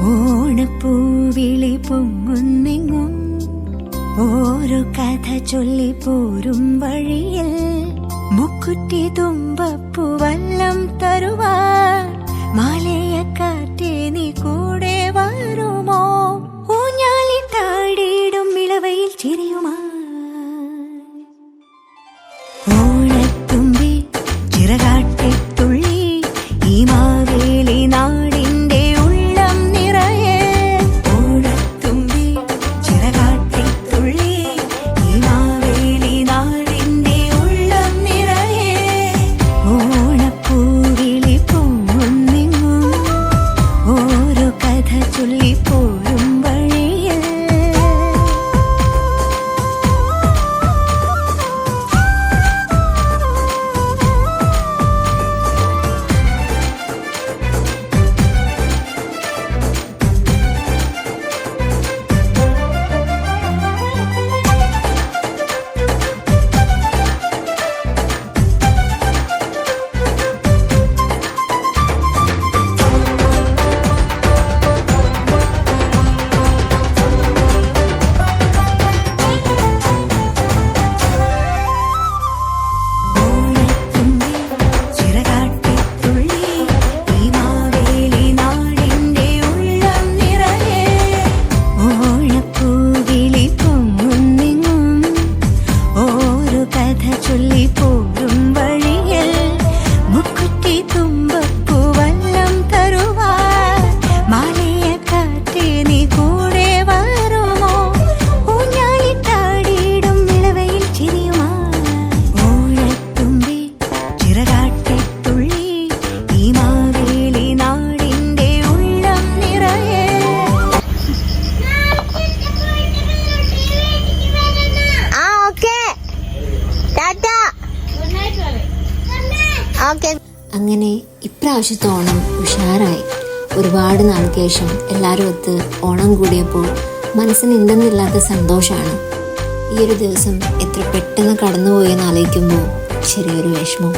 ഓണപ്പൂവിളി പൊങ്ങുന്നെങ്ങും. ഓരോ കഥ ചൊല്ലി പോരും വഴിയിൽ. മുക്കുറ്റി തുമ്പപ്പൂവല്ലം തരുവാ മാലയക്കാറ്റേ അങ്ങനെ ഇപ്രാവശ്യത്തെ ഓണം ഉഷാറായി. ഒരുപാട് നാൾക്ക് ശേഷം എല്ലാവരും ഒത്ത് ഓണം കൂടിയപ്പോൾ മനസ്സിന് എന്തെന്നില്ലാത്ത സന്തോഷമാണ് ഈ ഒരു ദിവസം എത്ര പെട്ടെന്ന് കടന്നുപോയെന്ന് ആലോചിക്കുമ്പോൾ ചെറിയൊരു വിഷമം.